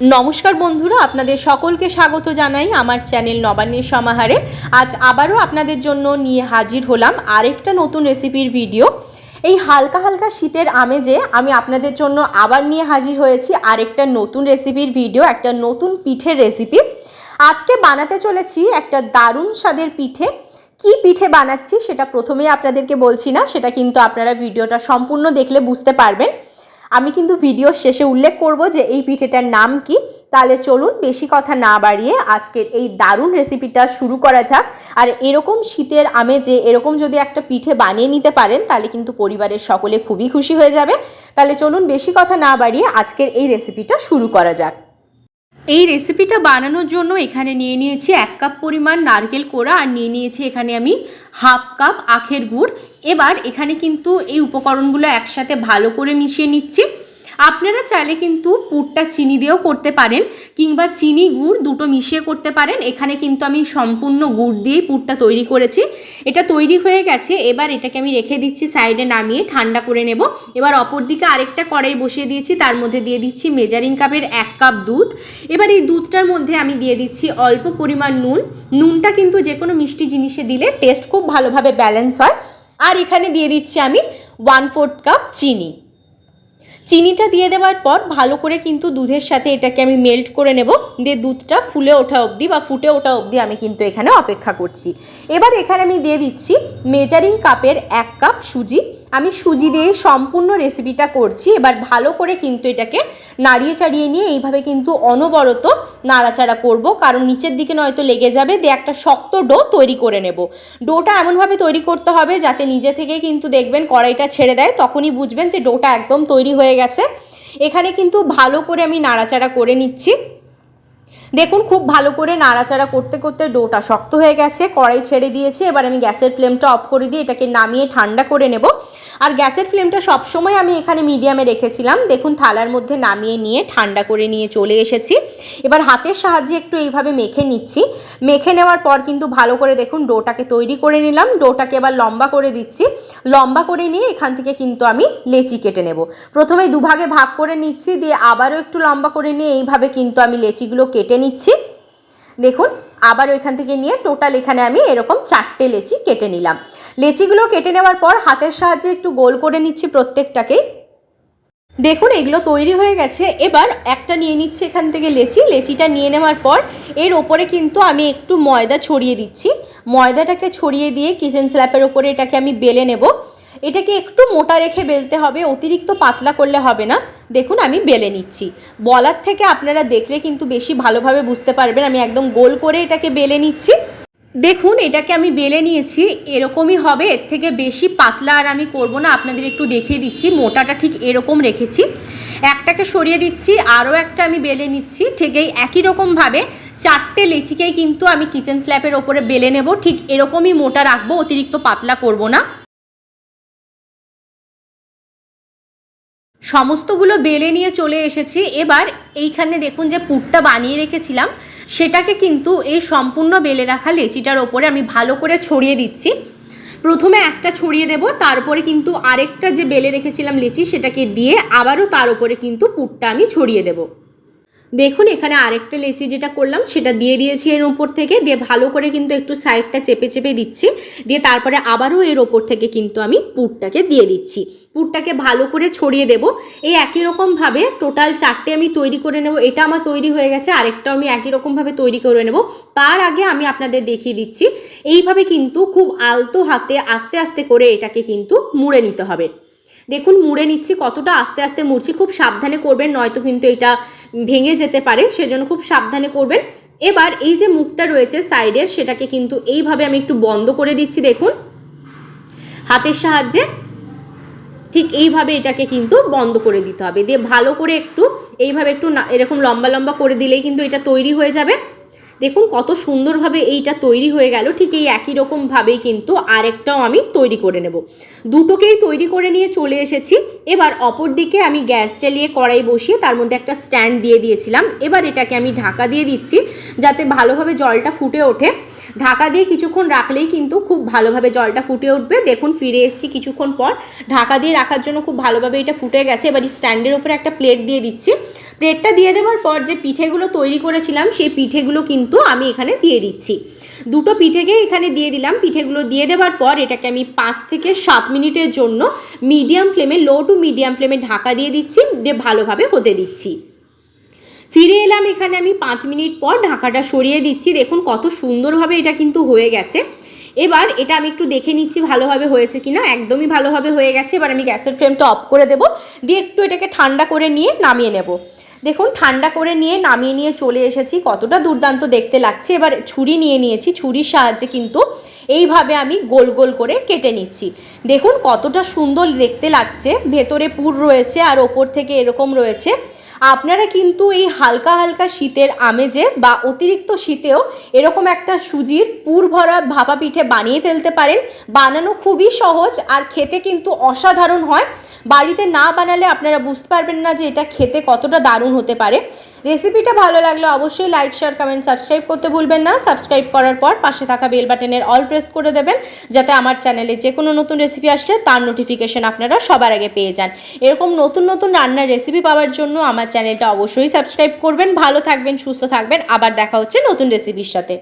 নমস্কার বন্ধুরা, আপনাদের সকলকে স্বাগত জানাই আমার চ্যানেল নবান্নের সমাহারে। আজ আবারও আপনাদের জন্য নিয়ে হাজির হলাম আরেকটা নতুন রেসিপির ভিডিও। এই হালকা হালকা শীতের আমেজে আমি আপনাদের জন্য আবার নিয়ে হাজির হয়েছি আরেকটা নতুন রেসিপির ভিডিও, একটা নতুন পিঠের রেসিপি। আজকে বানাতে চলেছি একটা দারুণ স্বাদের পিঠে। কি পিঠে বানাচ্ছি সেটা প্রথমেই আপনাদেরকে বলছি না, সেটা কিন্তু আপনারা ভিডিওটা সম্পূর্ণ দেখলে বুঝতে পারবেন। আমি কিন্তু ভিডিওর শেষে উল্লেখ করব যে এই পিঠেটার নাম কি। তাহলে চলুন বেশি কথা না বাড়িয়ে আজকের এই দারুণ রেসিপিটা শুরু করা যাক। আর এরকম শীতের আমেজে এরকম যদি একটা পিঠে বানিয়ে নিতে পারেন, তাহলে কিন্তু পরিবারের সকলে খুবই খুশি হয়ে যাবে। তাহলে চলুন বেশি কথা না বাড়িয়ে আজকের এই রেসিপিটা শুরু করা যাক। এই রেসিপিটা বানানোর জন্য এখানে নিয়ে নিয়েছি এক কাপ পরিমাণ নারকেল কোড়া, আর নিয়ে নিয়েছি এখানে আমি হাফ কাপ আখের গুড় এবার এখানে কিন্তু এই উপকরণগুলো একসাথে ভালো করে মিশিয়ে নিচ্ছি। আপনারা চাইলে কিন্তু পুরটা চিনি দিয়েও করতে পারেন কিংবা চিনি, গুড় দুটো মিশিয়ে করতে পারেন। এখানে কিন্তু আমি সম্পূর্ণ গুড় দিয়েই পুরটা তৈরি করেছি। এটা তৈরি হয়ে গেছে। এবার এটাকে আমি রেখে দিচ্ছি, সাইডে নামিয়ে ঠান্ডা করে নেব। এবার অপর দিকে আরেকটা কড়াই বসিয়ে দিয়েছি। তার মধ্যে দিয়ে দিচ্ছি মেজারিং কাপের এক কাপ দুধ। এবার এই দুধটার মধ্যে আমি দিয়ে দিচ্ছি অল্প পরিমাণ নুন। নুনটা কিন্তু যে কোনো মিষ্টি জিনিসে দিলে টেস্ট খুব ভালোভাবে ব্যালেন্স হয়। আর এখানে দিয়ে দিচ্ছি আমি ওয়ান ফোর্থ কাপ চিনি। চিনিটা দিয়ে দেওয়ার পর ভালো করে কিন্তু দুধের সাথে এটাকে আমি মেল্ট করে নেব। দিয়ে দুধটা ফুলে ওঠা অবধি বা ফুটে ওঠা অবধি আমি কিন্তু এখানে অপেক্ষা করছি। এবার এখানে আমি দিয়ে দিচ্ছি মেজারিং কাপের এক কাপ সুজি। আমি সুজি দিয়ে সম্পূর্ণ রেসিপিটা করছি। এবার ভালো করে কিন্তু এটাকে নাড়িয়ে চাড়িয়ে নিয়ে এইভাবে কিন্তু অনবরত নাড়াচাড়া করব। কারণ নিচের দিকে নয়তো লেগে যাবে, দিয়ে একটা শক্ত ডো তৈরি করে নেব। ডোটা এমনভাবে তৈরি করতে হবে যাতে নিজে থেকে কিন্তু দেখবেন কড়াইটা ছেড়ে দেয়, তখনই বুঝবেন যে ডোটা একদম তৈরি হয়ে গেছে। এখানে কিন্তু ভালো করে আমি নাড়াচাড়া করে নিচ্ছি। দেখুন, খুব ভালো করে নাড়াচাড়া করতে করতে ডোটা শক্ত হয়ে গেছে, কড়াই ছেড়ে দিয়েছি, এবার আমি গ্যাসের ফ্লেমটা অফ করে দিয়ে এটাকে নামিয়ে ঠান্ডা করে নেব। আর গ্যাসের ফ্লেমটা সবসময় আমি এখানে মিডিয়ামে রেখেছিলাম, দেখুন থালার মধ্যে নামিয়ে নিয়ে ঠান্ডা করে নিয়ে চলে এসেছি। এবার হাতের সাহায্যে একটু এইভাবে মেখে নিচ্ছি, মেখে নেওয়ার পর কিন্তু ভালো করে দেখুন ডোটাকে তৈরি করে নিলাম, ডোটাকে এবার লম্বা করে দিচ্ছি, লম্বা করে নিয়ে এখান থেকে কিন্তু আমি লেচি কেটে নেব। প্রথমে দুভাগে ভাগ করে নিচ্ছি, দিয়ে আবারও একটু লম্বা করে নিয়ে এইভাবে কিন্তু আমি লেচিগুলো কেটে নিচ্ছি। দেখুন, আবার ওইখান থেকে নিয়ে টোটাল এখানে আমি এরকম চারটে লেচি কেটে নিলাম। লেচিগুলো কেটে নেওয়ার পর হাতের সাহায্যে একটু গোল করে নিচ্ছি প্রত্যেকটাকেই দেখুন, এগুলো তৈরি হয়ে গেছে। এবার একটা নিয়ে নিচ্ছি এখান থেকে লেচি। লেচিটা নিয়ে নেওয়ার পর এর ওপরে কিন্তু আমি একটু ময়দা ছড়িয়ে দিচ্ছি। ময়দাটাকে ছড়িয়ে দিয়ে কিচেন স্ল্যাপের ওপরে এটাকে আমি বেলে নেব। এটাকে একটু মোটা রেখে বেলতে হবে, অতিরিক্ত পাতলা করলে হবে না। দেখুন, আমি বেলে নিচ্ছি। বলার থেকে আপনারা দেখলে কিন্তু বেশি ভালোভাবে বুঝতে পারবেন। আমি একদম গোল করে এটাকে বেলে নিচ্ছি। দেখুন, এটাকে আমি বেলে নিয়েছি। এরকমই হবে, এর থেকে বেশি পাতলা আর আমি করব না। আপনাদের একটু দেখিয়ে দিচ্ছি, মোটাটা ঠিক এরকম রেখেছি। একটাকে সরিয়ে দিচ্ছি, আরও একটা আমি বেলে নিচ্ছি। ঠিক এই একই রকমভাবে চারটে লেচিকেই কিন্তু আমি কিচেন স্ল্যাপের ওপরে বেলে নেব। ঠিক এরকমই মোটা রাখব, অতিরিক্ত পাতলা করব না। সমস্তগুলো বেলে নিয়ে চলে এসেছি। এবার এইখানে দেখুন যে পুরটা বানিয়ে রেখেছিলাম। সেটাকে কিন্তু এই সম্পূর্ণ বেলে রাখা লেচিটার ওপরে আমি ভালো করে ছড়িয়ে দিচ্ছি। প্রথমে একটা ছড়িয়ে দেব, তারপরে কিন্তু আরেকটা যে বেলে রেখেছিলাম লেচি সেটাকে দিয়ে আবারও তার উপরে কিন্তু পুরটা আমি ছড়িয়ে দেবো। দেখুন, এখানে আরেকটা লেচি যেটা করলাম, সেটা দিয়ে দিয়েছি এর ওপর থেকে। দিয়ে ভালো করে কিন্তু একটু সাইডটা চেপে চেপে দিচ্ছি। দিয়ে তারপরে আবারও এর ওপর থেকে কিন্তু আমি পুরটাকে দিয়ে দিচ্ছি। পুরটাকে ভালো করে ছড়িয়ে দেব। এই একই রকমভাবে টোটাল চারটে আমি তৈরি করে নেব। এটা আমার তৈরি হয়ে গেছে, আরেকটাও আমি একই রকমভাবে তৈরি করে নেব। তার আগে আমি আপনাদের দেখিয়ে দিচ্ছি। এইভাবে কিন্তু খুব আলতো হাতে আস্তে আস্তে করে এটাকে কিন্তু মুড়ে নিতে হবে। দেখুন, মুড়ে নিচ্ছি, কতটা আস্তে আস্তে মুড়ছি, খুব সাবধানে করবেন, নয়তো কিন্তু এটা ভেঙে যেতে পারে, সেজন্য খুব সাবধানে করবেন। এবার এই যে মুখটা রয়েছে সাইডের, সেটাকে কিন্তু এইভাবে আমি একটু বন্ধ করে দিচ্ছি, দেখুন। হাতের সাহায্যে ঠিক এইভাবে এটাকে কিন্তু বন্ধ করে দিতে হবে। দিয়ে ভালো করে একটু, এইভাবে একটু এরকম লম্বা লম্বা করে দিলেই কিন্তু এটা তৈরি হয়ে যাবে। দেখুন কত সুন্দরভাবে এইটা তৈরি হয়ে গেল, ঠিক এই একই রকমভাবেই কিন্তু আরেকটাও আমি তৈরি করে নেব। দুটোকেই তৈরি করে নিয়ে চলে এসেছি। এবার অপর দিকে আমি গ্যাস চালিয়ে কড়াই বসিয়ে তার মধ্যে একটা স্ট্যান্ড দিয়ে দিয়েছিলাম। এবার এটাকে আমি ঢাকা দিয়ে দিচ্ছি যাতে ভালোভাবে জলটা ফুটে ওঠে। ঢাকা দিয়ে কিছুক্ষণ রাখলেই কিন্তু খুব ভালোভাবে জলটা ফুটে উঠবে। দেখুন ফিরে এসেছি কিছুক্ষণ পর। ঢাকা দিয়ে রাখার জন্য খুব ভালোভাবে এটা ফুটে গেছে। এবার স্ট্যান্ডের উপরে একটা প্লেট দিয়ে দিচ্ছি। প্লেটটা দিয়ে দেওয়ার পর যে পিঠেগুলো তৈরি করেছিলাম, সেই পিঠেগুলো কিন্তু আমি এখানে দিয়ে দিচ্ছি। দুটো পিঠেকে এখানে দিয়ে দিলাম। পিঠেগুলো দিয়ে দেওয়ার পর এটাকে আমি পাঁচ থেকে সাত মিনিটের জন্য মিডিয়াম ফ্লেমে লো টু মিডিয়াম ফ্লেমে ঢাকা দিয়ে দিচ্ছি, দিয়ে ভালোভাবে হতে দিচ্ছি। ফিরে এলাম এখানে আমি পাঁচ মিনিট পর ঢাকাটা সরিয়ে দিচ্ছি। দেখুন কত সুন্দরভাবে এটা কিন্তু হয়ে গেছে। এবার এটা আমি একটু দেখে নিচ্ছি ভালোভাবে হয়েছে কিনা। একদমই ভালোভাবে হয়ে গেছে। এবার আমি গ্যাসের ফ্লেমটা অফ করে দেবো। দিয়ে একটু এটাকে ঠান্ডা করে নিয়ে নামিয়ে নেব। দেখুন, ঠান্ডা করে নিয়ে নামিয়ে নিয়ে চলে এসেছি। কতটা দুর্দান্ত দেখতে লাগছে। এবার ছুরি নিয়ে নিয়েছি। ছুরির সাহায্যে কিন্তু এইভাবে আমি গোল গোল করে কেটে নিচ্ছি। দেখুন, কতটা সুন্দর দেখতে লাগছে। ভেতরে পুর রয়েছে আর ওপর থেকে এরকম রয়েছে। আপনারা কিন্তু এই হালকা হালকা শীতের আমেজে বা অতিরিক্ত শীতেও এরকম একটা সুজির পুর ভরা ভাপা পিঠে বানিয়ে ফেলতে পারেন। বানানো খুবই সহজ আর খেতে কিন্তু অসাধারণ হয়। বাড়িতে না বানালে আপনারা বুঝতে পারবেন না যে এটা খেতে কতটা দারুণ হতে পারে। রেসিপিটা ভালো লাগলে অবশ্যই লাইক শেয়ার কমেন্ট সাবস্ক্রাইব করতে ভুলবেন না। সাবস্ক্রাইব করার পর পাশে থাকা বেল বাটনের অল প্রেস করে দেবেন, যাতে আমার চ্যানেলে যে কোনো নতুন রেসিপি আসলে তার নোটিফিকেশন আপনারা সবার আগে পেয়ে যান। এরকম নতুন নতুন রান্নার রেসিপি পাওয়ার জন্য আমার চ্যানেলটা অবশ্যই সাবস্ক্রাইব করবেন। ভালো থাকবেন, সুস্থ থাকবেন। আবার দেখা হচ্ছে নতুন রেসিপির সাথে।